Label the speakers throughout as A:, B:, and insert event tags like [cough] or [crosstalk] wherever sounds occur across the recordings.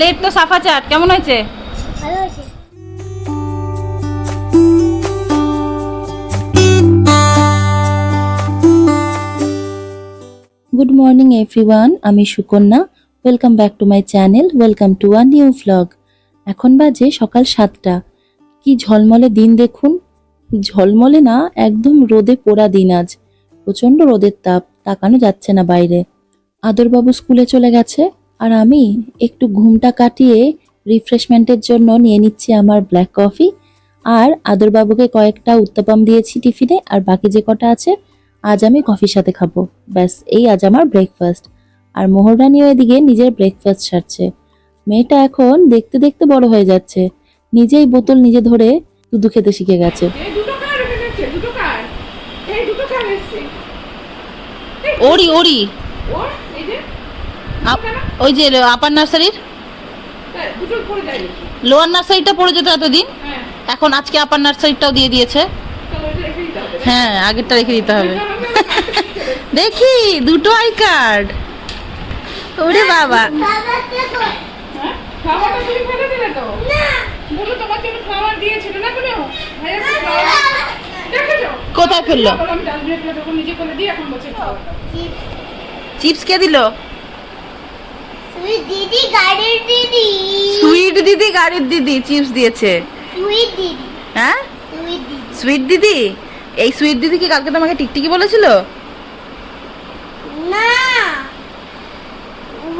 A: Plate তো সাফা চাট কেমন হয়েছে?
B: ভালো হয়েছে।
C: গুড মর্নিং এভরিওয়ান আমি Sukanya. Welcome back to my channel welcome to a new vlog এখন বাজে সকাল সাতটা। কি ঝলমলে দিন দেখুন? ঝলমলে না একদম রোদে পোড়া দিন আজ। প্রচণ্ড রোদের তাপ তাকানো যাচ্ছে না বাইরে। আদরবাবু স্কুলে চলে গেছে। আর আমি একটু ঘুমটা কাটিয়ে রিফ্রেশমেন্টের জন্য নিয়ে নিচ্ছি আমার ব্ল্যাক কফি আর আদরবাবুকে কয়েকটা উত্তাপাম দিয়েছি টিফিনে আর বাকি যে কটা আছে আজ আমি কফির সাথে খাব। ব্যাস এই আজ আমার ব্রেকফাস্ট আর মোহরানিও এদিকে নিজের ব্রেকফাস্ট সারছে। মেয়েটা এখন দেখতে দেখতে বড় হয়ে যাচ্ছে। নিজেই বোতল নিজে ধরে দুধু খেতে শিখে গেছে।
D: এই দুটো কার এনেছে দুটো কার? এই দুটো কার এসছে?
A: ওরি। ওরি? ওই যে আপার নার্সারির লোয়ার নার্সারিটা পড়ে যেত এতদিন।
D: হ্যাঁ।
A: এখন আজকে আপার নার্সারিটাও দিয়ে দিয়েছে। হ্যাঁ আগেরটা রেখে দিতে হবে। [laughs] দেখি দুটো আই কার্ড। ওরে বাবা।
D: হ্যাঁ?
A: কোথায় ফেলল? চিপস কে দিল?
B: দিদি গাড়ির দিদি
A: সুইট দিদি গাড়ির দিদি চিপস দিয়েছে।
B: তুই দিদি
A: হ্যাঁ? সুইট দিদি এই সুইট দিদি কি কালকে তোমাকে টিকটিকি বলেছিল?
B: না।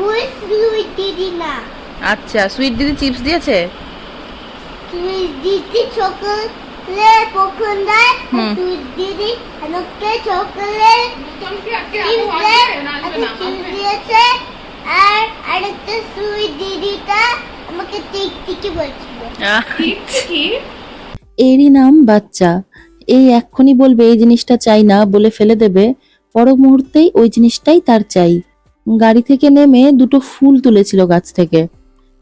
B: ওই তুই দিদি না।
A: আচ্ছা সুইট দিদি চিপস দিয়েছে?
B: তুই দিদি চকলেট দিদি আমাকে চকলেট দিয়েছে। আর আরেকটা সুই দিদিটা আমাকে টিক টিকি বলছিল।
C: এরই নাম বাচ্চা। এই এক্ষুনি বলবে এই জিনিসটা চাই না বলে ফেলে দেবে। পর মুহূর্তেই ওই জিনিসটাই তার চাই। গাড়ি থেকে নেমে দুটো ফুল তুলেছিল গাছ থেকে।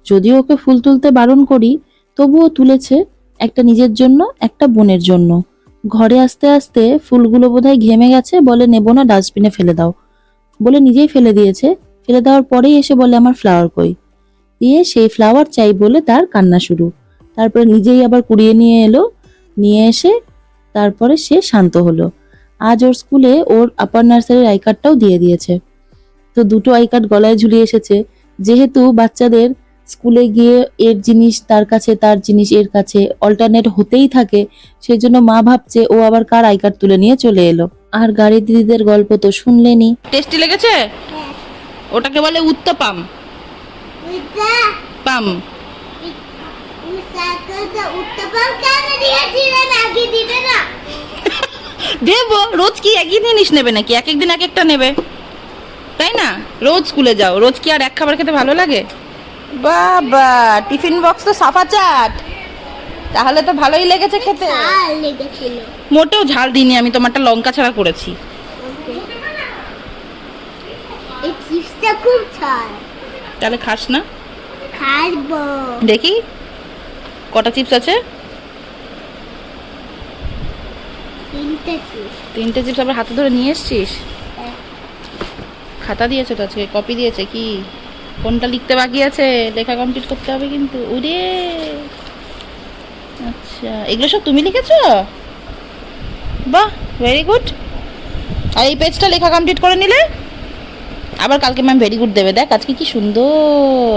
C: যদিও ওকে ফুল তুলতে বারণ করি তবুও তুলেছে একটা নিজের জন্য একটা বোনের জন্য। ঘরে আসতে আসতে ফুলগুলো বোধহয় ঘেমে গেছে বলে নেব না ডাস্টবিনে ফেলে দাও। বলে নিজেই ফেলে দিয়েছে। ফেলে দেওয়ার পরেই এসে বলে আমার ফ্লাওয়ার কই? দিয়ে সেই ফ্লাওয়ার চাই বলে তার কান্না শুরু। তারপরে নিজেই আবার কুড়িয়ে নিয়ে এলো নিয়ে এসে তারপরে সে শান্ত হলো। আজ ওর স্কুলে ওর আপার নার্সারির আই কার্ডটাও দিয়ে দিয়েছে। তো দুটো আই কার্ড গলায় ঝুলিয়ে এসেছে। যেহেতু বাচ্চাদের স্কুলে গিয়ে এর জিনিস তার কাছে তার জিনিস এর কাছে অল্টারনেট হতেই থাকে সেই জন্য মা ভাবছে ও আবার কার আই কার্ড তুলে নিয়ে চলে এলো। আর গাড়ির দিদিদের গল্প তো শুনলেনি।
A: টেস্টি লেগেছে? ওটাকে বলে উত্তপাম পাম।
B: দেবো
A: রোজ কি একই জিনিস নেবে নাকি? এক একদিন এক একটা নেবে। তাই না? রোজ স্কুলে যাও। রোজ কি আর এক খাবার খেতে ভালো লাগে? বাবা টিফিন বক্স তো সাফা চাট। তাহলে তো ভালোই লেগেছে খেতে। মোটেও ঝাল দিইনি আমি তোমারটা লঙ্কা ছাড়া করেছি
B: এই চিপসটা খুব ছাড়
A: তাহলে খাস না?
B: খাব।
A: দেখি কটা চিপস আছে?
B: তিনটে চিপস।
A: তিনটে চিপস আবার হাতে ধরে নিয়ে এসছিস? খাতা দিয়েছে তো আজকে কপি দিয়েছে কি? কোনটা লিখতে বাকি আছে? লেখা কমপ্লিট করতে হবে কিন্তু। উরে! আচ্ছা এগুলো সব তুমি লিখেছো? বাহ ভেরি গুড আর এই পেজটা লেখা কমপ্লিট করে নিলে? আবার কালকে ম্যাম ভেরি গুড দেবে। দেখ আজকে কি সুন্দর।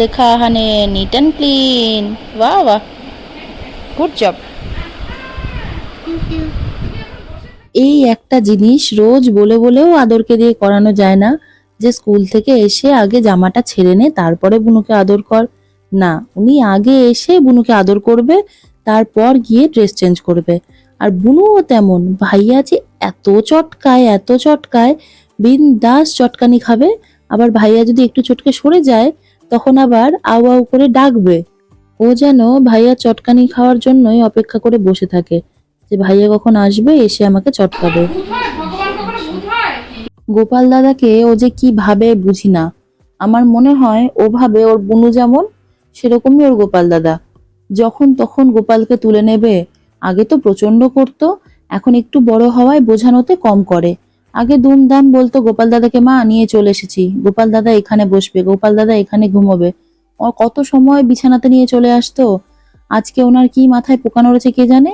A: লেখা হানে নিট অ্যান্ড ক্লিন বাহ বাহ। গুড জব
C: এই একটা জিনিস রোজ বলে বলেও আদরকে দিয়ে করানো যায় না। যে স্কুল থেকে এসে আগে জামাটা ছেড়ে নে, তারপরে বুনুকে আদর কর। না, উনি আগে এসে বুনুকে আদর করবে, তারপর গিয়ে ড্রেস চেঞ্জ করবে। আর বুনুও তেমন, ভাইয়া যে এত চটকায় এত চটকায় বিন্দাস চটকানি খাবে। আবার ভাইয়া যদি একটু চটকে সরে যায়, তখন আবার আউ আউ করে ডাকবে। ও যেন ভাইয়া চটকানি খাওয়ার জন্যই অপেক্ষা করে বসে থাকে। যে ভাইয়া কখন আসবে, এসে আমাকে চটকাবে। গোপাল দাদাকে ও যে কি ভাবে বুঝি না। আমার মনে হয় ও ভাবে ওর বুনু যেমন, সেরকমই ওর গোপাল দাদা। যখন তখন গোপালকে তুলে নেবে, আগে তো প্রচণ্ড করতো, এখন একটু বড় হওয়ায় বোঝানোতে কম করে। আগে দুমদাম বলতো, গোপাল দাদাকে মা, নিয়ে চলে এসেছি। গোপাল দাদা এখানে বসবে, গোপাল দাদা এখানে ঘুমোবে। ও কত সময় বিছানাতে নিয়ে চলে আসতো? আজকে ওনার কি মাথায় পোকা নড়েছে কে জানে?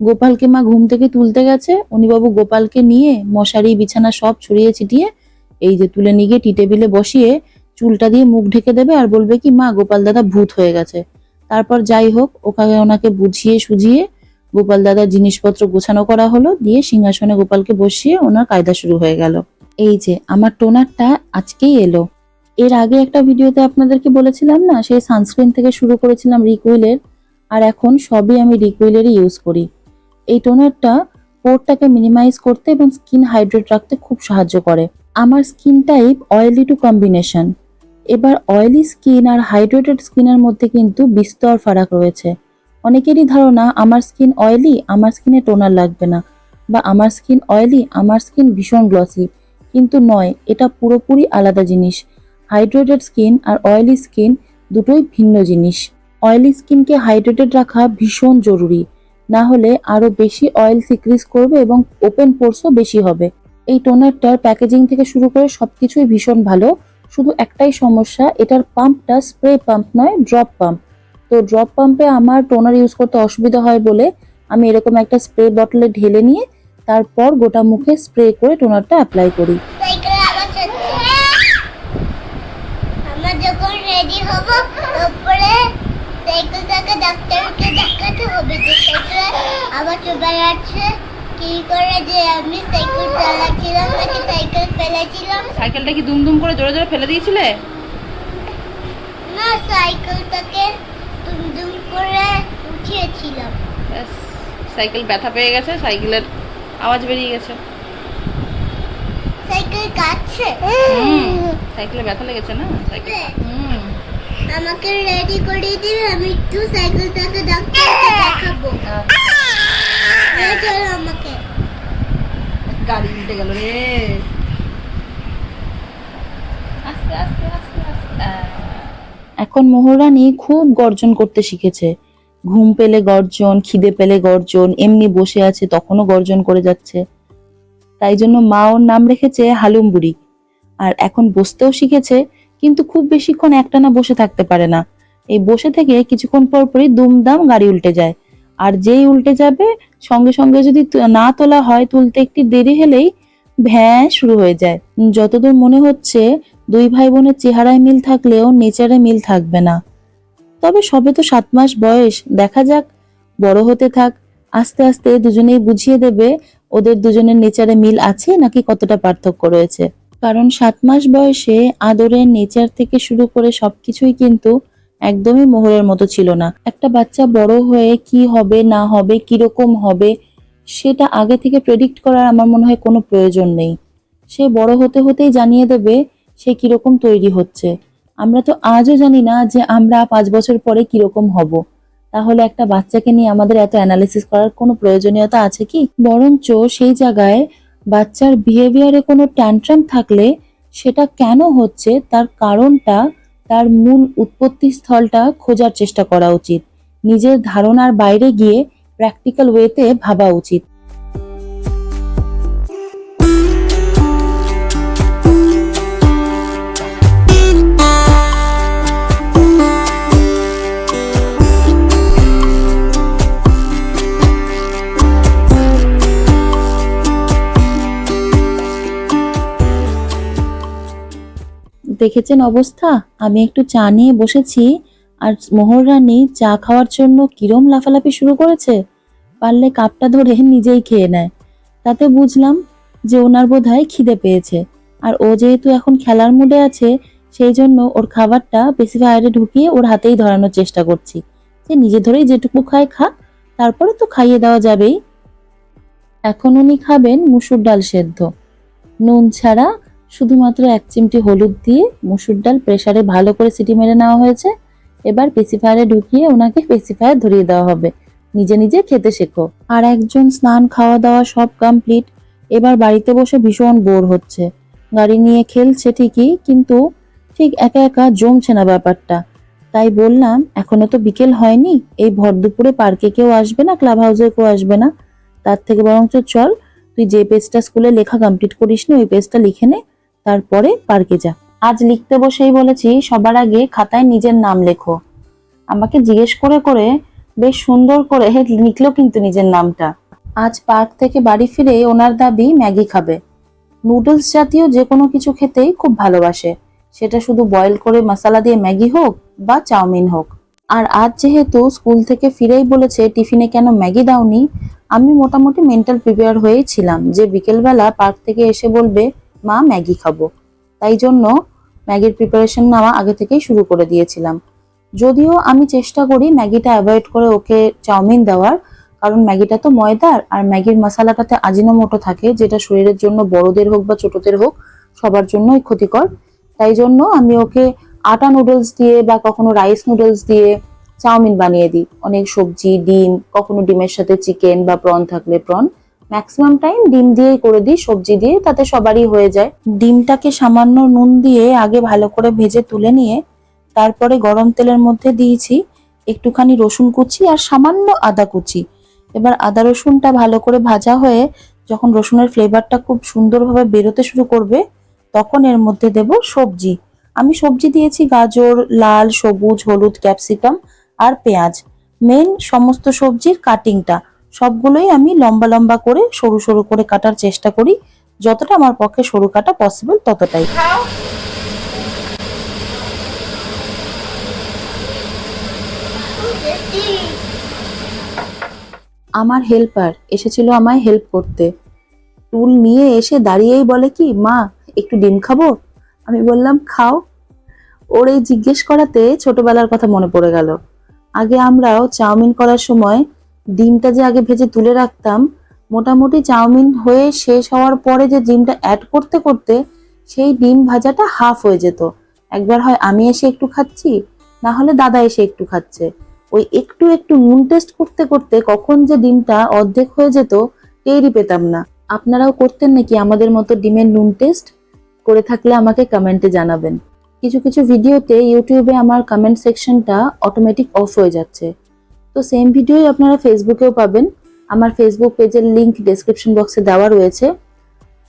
C: গোপালকে মা ঘুম থেকে তুলতে গেছে। উনি বাবু গোপালকে নিয়ে মশারি, বিছানা সব ছড়িয়ে ছিটিয়ে, এই যে তুলে নিয়ে গিয়ে টি টেবিলে বসিয়ে চুলটা দিয়ে মুখ ঢেকে দেবে আর বলবে কি, মা, গোপাল দাদা ভূত হয়ে গেছে। তারপর যাই হোক ওখানে ওনাকে বুঝিয়ে সুঝিয়ে গোপাল দাদার জিনিসপত্র গোছানো করা হলো, দিয়ে সিংহাসনে গোপালকে বসিয়ে ওনার কায়দা শুরু হয়ে গেল। এই যে, আমার টোনারটা আজকেই এলো। এর আগে একটা ভিডিওতে আপনাদেরকে বলেছিলাম না, সেই সানস্ক্রিন থেকে শুরু করেছিলাম রিকুইলের আর এখন সবই আমি রিকুইলেরই ইউজ করি। এই টোনারটা পোরটাকে মিনিমাইজ করতে এবং স্কিন হাইড্রেট রাখতে খুব সাহায্য করে। আমার skin type oily to combination এবার অয়েলি স্কিন আর হাইড্রেটেড স্কিনের মধ্যে কিন্তু বিস্তর ফারাক রয়েছে। অনেকেরই ধারণা আমার স্কিন অয়েলি আমার স্কিনে টোনার লাগবে না বা আমার স্কিন অয়েলি আমার স্কিন ভীষণ গ্লসি কিন্তু নয়, এটা পুরোপুরি আলাদা জিনিস। হাইড্রেটেড স্কিন আর অয়েলি স্কিন দুটোই ভিন্ন জিনিস। অয়েলি স্কিনকে হাইড্রেটেড রাখা ভীষণ জরুরি। না হলে আরও বেশি অয়েল সিক্রিজ করবে এবং ওপেন পোর্সও বেশি হবে। এই টোনারটার প্যাকেজিং থেকে শুরু করে সবকিছুই ভীষণ ভালো। শুধু একটাই সমস্যা, এটার পাম্পটা স্প্রে পাম্প নয় ড্রপ পাম্প তো ড্রপ পাম্পে আমার টোনার ইউজ করতে অসুবিধা হয় বলে আমি এরকম একটা স্প্রে বটলে ঢেলে নিয়ে তারপর গোটা মুখে স্প্রে করে টোনারটা অ্যাপ্লাই করি।
B: কি
A: সাইকেলটা কি দুমদুম করে জোরে জোরে ফেলে দিয়েছিলে?
B: না সাইকেলটাকে দুম করে উঠিয়েছিলাম।
A: সাইকেল ব্যথা পেয়ে গেছে সাইকেলের আওয়াজ বেরিয়ে গেছে।
B: সাইকেল কাটছে।
A: সাইকেলে ব্যথা লেগেছে না? সাইকেল
B: আমাকে রেডি করে দিবে আমি একটু সাইকেলটাকে ডাক্তারকে দেখাবো। নিয়ে চলো আমাকে।
A: গাড়ি উল্টে গেল রে। আস্তে আস্তে আস্তে।
C: এখন মোহরানি খুব গর্জন করতে শিখেছে। ঘুম পেলে গর্জন, খিদে পেলে গর্জন, এমনি বসে আছে তখনও গর্জন করে যাচ্ছে। তাই জন্য মা ওর নাম রেখেছে হালুম বুড়ি আর এখন বসতেও শিখেছে, কিন্তু খুব বেশিক্ষণ একটানা বসে থাকতে পারে না। এই বসে থেকে কিছুক্ষণ পর পরই দুমদাম গাড়ি উল্টে যায়। আর যেই উল্টে যাবে, সঙ্গে সঙ্গে যদি না তোলা হয়, তুলতে একটি দেরি হলেই ভ্যাঁ শুরু হয়ে যায়। যতদূর মনে হচ্ছে দুই ভাই বোনের চেহারায় মিল থাকলেও নেচারে মিল থাকবে না। তবে সবে তো সাত মাস বয়স, দেখা যাক, বড় হতে থাক, আস্তে আস্তে দুজনেই বুঝিয়ে দেবে ওদের দুজনের নেচারে মিল আছে নাকি কতটা পার্থক্য রয়েছে। কারণ সাত মাস বয়সে আদরের নেচার থেকে শুরু করে সবকিছুই কিন্তু একদমই মোহরের মতো ছিল না। একটা বাচ্চা বড় হয়ে কি হবে, না হবে, কীরকম হবে, সেটা আগে থেকে প্রেডিক্ট করার আমার মনে হয় কোনো প্রয়োজন নেই। সে বড় হতে হতেই জানিয়ে দেবে সে কীরকম তৈরি হচ্ছে? আমরা তো আজও জানি না যে আমরা পাঁচ বছর পরে কীরকম হব। তাহলে একটা বাচ্চাকে নিয়ে আমাদের এত অ্যানালিসিস করার কোনো প্রয়োজনীয়তা আছে কি? বরঞ্চ সেই জায়গায় বাচ্চার বিহেভিয়ারে কোনো ট্যান্ট্রাম থাকলে সেটা কেন হচ্ছে? তার কারণটা, তার মূল উৎপত্তি স্থলটা খোঁজার চেষ্টা করা উচিত। নিজের ধারণার বাইরে গিয়ে প্র্যাকটিক্যাল ওয়েতে ভাবা উচিত। দেখেছেন অবস্থা? আমি একটু চা নিয়ে বসেছি। আর মোহর রানী, চা খাওয়ার জন্য কিরম লাফালাফি শুরু করেছে? পারলে কাপটা ধরে নিজেই খেয়ে নেয়। তাতে বুঝলাম যে ওনার বোধহয় খিদে পেয়েছে। আর ও যেহেতু এখন খেলার মুডে আছে, সেই জন্য ওর খাবারটা বেশি পেসিফায়ারে ঢুকিয়ে ওর হাতেই ধরানোর চেষ্টা করছি। যে নিজে ধরেই যেটুকু খায় খা তারপরে তো খাইয়ে দেওয়া যাবেই। এখন উনি খাবেন মুসুর ডাল সেদ্ধ। নুন ছাড়া শুধুমাত্র এক চিমটি হলুদ দিয়ে মুসুর ডাল প্রেসারে ভালো করে সিটি মেরে নেওয়া হয়েছে। এবার পেসিফায়ারে ঢুকিয়ে ওনাকে পেসিফায়ার ধরিয়ে দেওয়া হবে। নিজে নিজে খেতে শেখো। আর একজন স্নান, খাওয়া দাওয়া সব কমপ্লিট এবার বাড়িতে বসে ভীষণ বোর হচ্ছে। গাড়ি নিয়ে খেলছে ঠিকই, কিন্তু ঠিক একা একা জমছে না ব্যাপারটা। তাই বললাম, এখনও তো বিকেল হয়নি। এই ভর দুপুরে পার্কে কেউ আসবে না ক্লাব হাউসে কেউ আসবে না। তার থেকে বরঞ্চ চল, তুই যে পেজটা স্কুলে লেখা কমপ্লিট করিস নি, ওই পেজটা লিখে নে। তারপরে পার্কে যা। আজ লিখতে বসেই বলেছি, সবার আগে খাতায় নিজের নাম লেখো। আমাকে জিজ্ঞেস করে করে বেশ সুন্দর করে [laughs] লিখলো কিন্তু নিজের নামটা। আজ পার্ক থেকে বাড়ি ফিরে ওনার দাবি, ম্যাগি খাবে। নুডলস জাতীয় যে কোনো কিছু খেতেই খুব ভালোবাসে। সেটা শুধু বয়েল করে মশলা দিয়ে ম্যাগি হোক বা চাউমিন হোক। আর আজ যেহেতু স্কুল থেকে ফিরেই বলেছে, টিফিনে কেন ম্যাগি দাওনি, আমি মোটামুটি মেন্টাল প্রিপেয়ার হয়েই ছিলাম যে বিকেলবেলা পার্ক থেকে এসে বলবে মা ম্যাগি খাব। তাই জন্য ম্যাগির প্রিপারেশন নেওয়া আগে থেকেই শুরু করে দিয়েছিলাম। যদিও আমি চেষ্টা করি ম্যাগিটা অ্যাভয়েড করে ওকে চাউমিন দেওয়ার, কারণ ম্যাগিটা তো ময়দার আর ম্যাগির মশলাটাতে আজিনোমোটো থাকে, যেটা শরীরের জন্য বড়দের হোক বা ছোটদের হোক, সবার জন্যই ক্ষতিকর। তাই জন্য আমি ওকে আটা নুডলস দিয়ে বা কখনো রাইস নুডলস দিয়ে চাউমিন বানিয়ে দিই। অনেক সবজি, ডিম, কখনো ডিমের সাথে চিকেন বা প্রন থাকলে প্রন ম্যাক্সিমাম টাইম ডিম দিয়েই করে দিই, সবজি দিয়ে, তাতে সবারই হয়ে যায়। ডিমটাকে সামান্য নুন দিয়ে আগে ভালো করে ভেজে তুলে নিয়ে তারপরে গরম তেলের মধ্যে দিয়েছি একটুখানি রসুন কুচি আর সামান্য আদা কুচি। এবার আদা রসুনটা ভালো করে ভাজা হয়ে যখন রসুনের ফ্লেভারটা খুব সুন্দরভাবে বেরোতে শুরু করবে, তখন এর মধ্যে দেব সবজি। আমি সবজি দিয়েছি গাজর, লাল, সবুজ, হলুদ, ক্যাপসিকাম আর পেঁয়াজ। মেন সমস্ত সবজির কাটিংটা সবগুলোই আমি লম্বা লম্বা করে, সরু সরু করে কাটার চেষ্টা করি। যতটা আমার পক্ষে সরু কাটা পসিবল ততটাই। আমার হেল্পার এসেছিল আমায় হেল্প করতে। টুল নিয়ে এসে দাঁড়িয়েই বলে কি, মা, একটু ডিম খাব? আমি বললাম, খাও। ওর এই জিজ্ঞেস করাতে ছোটবেলার কথা মনে পড়ে গেল। আগে আমরাও চাউমিন করার সময় ডিমটা যে আগে ভেজে তুলে রাখতাম, মোটামুটি চাউমিন হয়ে শেষ হওয়ার পরে যে ডিমটা অ্যাড করতে করতে সেই ডিম ভাজাটা হাফ হয়ে যেত। একবার হয় আমি এসে একটু খাচ্ছি, না হলে দাদা এসে একটু খাচ্ছে। ওই একটু একটু নুন টেস্ট করতে করতে কখন যে ডিমটা অর্ধেক হয়ে যেত, টেরই পেতাম না। আপনারাও করতেন নাকি আমাদের মতো ডিমের নুন টেস্ট করে থাকলে আমাকে কমেন্টে জানাবেন। কিছু কিছু ভিডিওতে ইউটিউবে আমার কমেন্ট সেকশনটা অটোমেটিক অফ হয়ে যাচ্ছে। তো সেম ভিডিওই আপনারা ফেসবুকেও পাবেন। আমার ফেসবুক পেজের লিংক ডেসক্রিপশন বক্সে দেওয়া রয়েছে।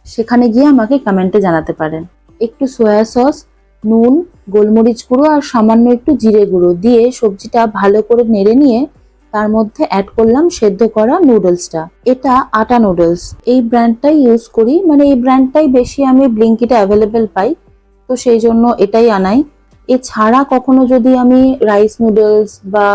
C: সেখানে গিয়ে আমাকে কমেন্টে জানাতে পারেন। একটু সয়া সস নুন, গোলমরিচ গুঁড়ো আর সামান্য একটু জিরে গুঁড়ো দিয়ে সবজিটা ভালো করে নেড়ে নিয়ে তার মধ্যে অ্যাড করলাম সেদ্ধ করা নুডলসটা এটা আটা নুডলস এই ব্র্যান্ডটাই ইউজ করি। মানে এই ব্র্যান্ডটাই বেশি আমি ব্লিঙ্কিতে অ্যাভেলেবেল পাই। তো সেই জন্য এটাই আনাই। এছাড়া কখনো যদি আমি রাইস নুডলস বা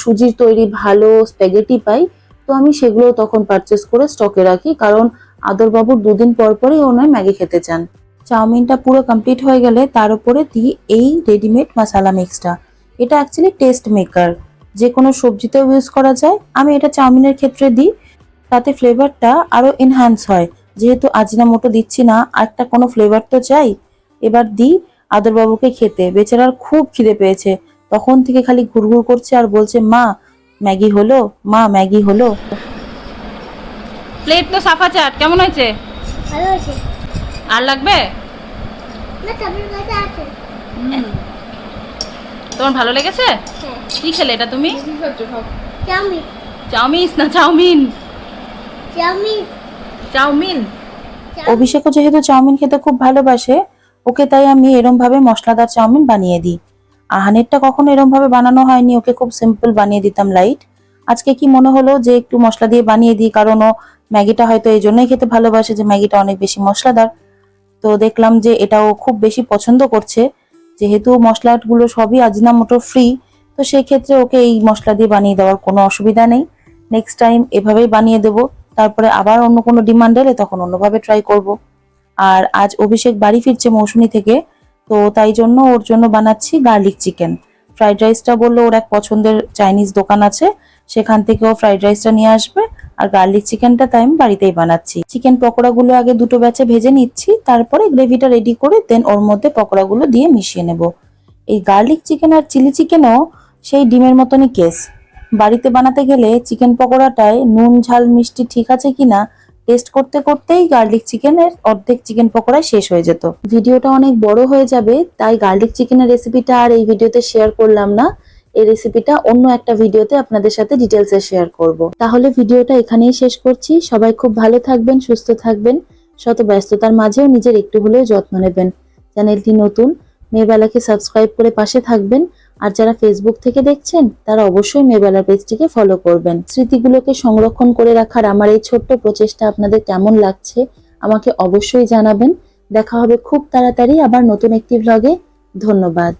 C: সুজির তৈরি ভালো স্প্যাগেটি পাই, তো আমি সেগুলো তখন পারচেস করে স্টকে রাখি। কারণ আদরবাবুর দুদিন পর পরই ওনার ম্যাগি খেতে চান। চাউমিনটা পুরো কমপ্লিট হয়ে গেলে তার উপরে দিই এই রেডিমেড মশালা মিক্সটা এটা অ্যাকচুয়ালি টেস্ট মেকার যে কোনো সবজিতেও ইউজ করা যায়। আমি এটা চাউমিনের ক্ষেত্রে দিই। তাতে ফ্লেভারটা আরও এনহ্যান্স হয়। যেহেতু আজিনা আজিনামোটো দিচ্ছি না একটা কোনো ফ্লেভার তো চাই। এবার দিই আদরবাবুকে খেতে। বেচারার খুব খিদে পেয়েছে। তখন থেকে খালি ঘুরঘুর করছে আর বলছে মা ম্যাগি হলো? মা ম্যাগি হলো?
A: প্লেট তো সাফা চাট কেমন হয়েছে?
B: ভালো আছে
A: আর লাগবে?
B: না আছে।
A: তোমার ভালো লেগেছে?
B: হ্যাঁ।
A: কি খেলে এটা তুমি?
B: চাউমিন।
A: না চাউমিন।
B: চাউমিন।
A: চাউমিন?
C: অভিষেকও যেহেতু চাউমিন খেতে খুব ভালোবাসে ওকে তাই আমি এরম ভাবে মশলাদার চাউমিন বানিয়ে দিই। আহানেরটা কখনো এরম ভাবে বানানো হয়নি, ওকে খুব সিম্পল বানিয়ে দিতাম লাইট আজকে কি মনে হলো যে একটু মশলা দিয়ে বানিয়ে দিই, কারণ ও ম্যাগিটা হয়তো এই জন্যই খেতে ভালোবাসে যে ম্যাগিটা অনেক বেশি মশলাদার। তো দেখলাম যে এটাও খুব বেশি পছন্দ করছে, যেহেতু মশলাগুলো সবই আজিনামোটো ফ্রি তো সেই ক্ষেত্রে ওকে এই মশলা দিয়ে বানিয়ে দেওয়ার কোনো অসুবিধা নেই। নেক্সট টাইম এভাবেই বানিয়ে দেবো, তারপরে আবার অন্য কোনো ডিমান্ড এলে তখন অন্যভাবে ট্রাই করব। আর আজ অভিষেক বাড়ি ফিরছে মৌসুমী থেকে তো তাই জন্য ওর জন্য বানাচ্ছি গার্লিক চিকেন ফ্রাইড রাইসটা বলল ওর এক পছন্দের চাইনিজ দোকান আছে, সেখান থেকে ও ফ্রাইড রাইসটা নিয়ে আসবে। আর গার্লিক চিকেনটা তাই আমি বাড়িতেই বানাচ্ছি। চিকেন পকোড়াগুলো আগে দুটো ব্যাচে ভেজে নিচ্ছি, তারপরে গ্রেভিটা রেডি করে দেন ওর মধ্যে পকোড়াগুলো দিয়ে মিশিয়ে নেব। এই গার্লিক চিকেন আর চিলি চিকেনও সেই ডিমের মতনই কেস বাড়িতে বানাতে গেলে চিকেন পকোড়াটায় নুন, ঝাল, মিষ্টি ঠিক আছে কিনা টেস্ট করতে করতেই গার্লিক চিকেনের অর্ধেক চিকেন পকোড়ায় শেষ হয়ে যেত। ভিডিওটা অনেক বড় হয়ে যাবে, তাই গার্লিক চিকেনের রেসিপিটা আর এই ভিডিওতে শেয়ার করলাম না। এই রেসিপিটা অন্য একটা ভিডিওতে আপনাদের সাথে ডিটেলসে শেয়ার করব। তাহলে ভিডিওটা এখানেই শেষ করছি। সবাই খুব ভালো থাকবেন, সুস্থ থাকবেন। শত ব্যস্ততার মাঝেও নিজের একটু হলেও যত্ন নেবেন। চ্যানেলটি নতুন মেয়েবেলাকে সাবস্ক্রাইব করে পাশে থাকবেন। আর যারা ফেসবুক থেকে দেখছেন, তারা অবশ্যই মেবেলা পেজটিকে ফলো করবেন। স্মৃতিগুলোকে সংরক্ষণ করে রাখার আমার এই ছোট্ট প্রচেষ্টা আপনাদের কেমন লাগছে, আমাকে অবশ্যই জানাবেন। দেখা হবে খুব তাড়াতাড়ি আবার নতুন একটি ভ্লগে ধন্যবাদ।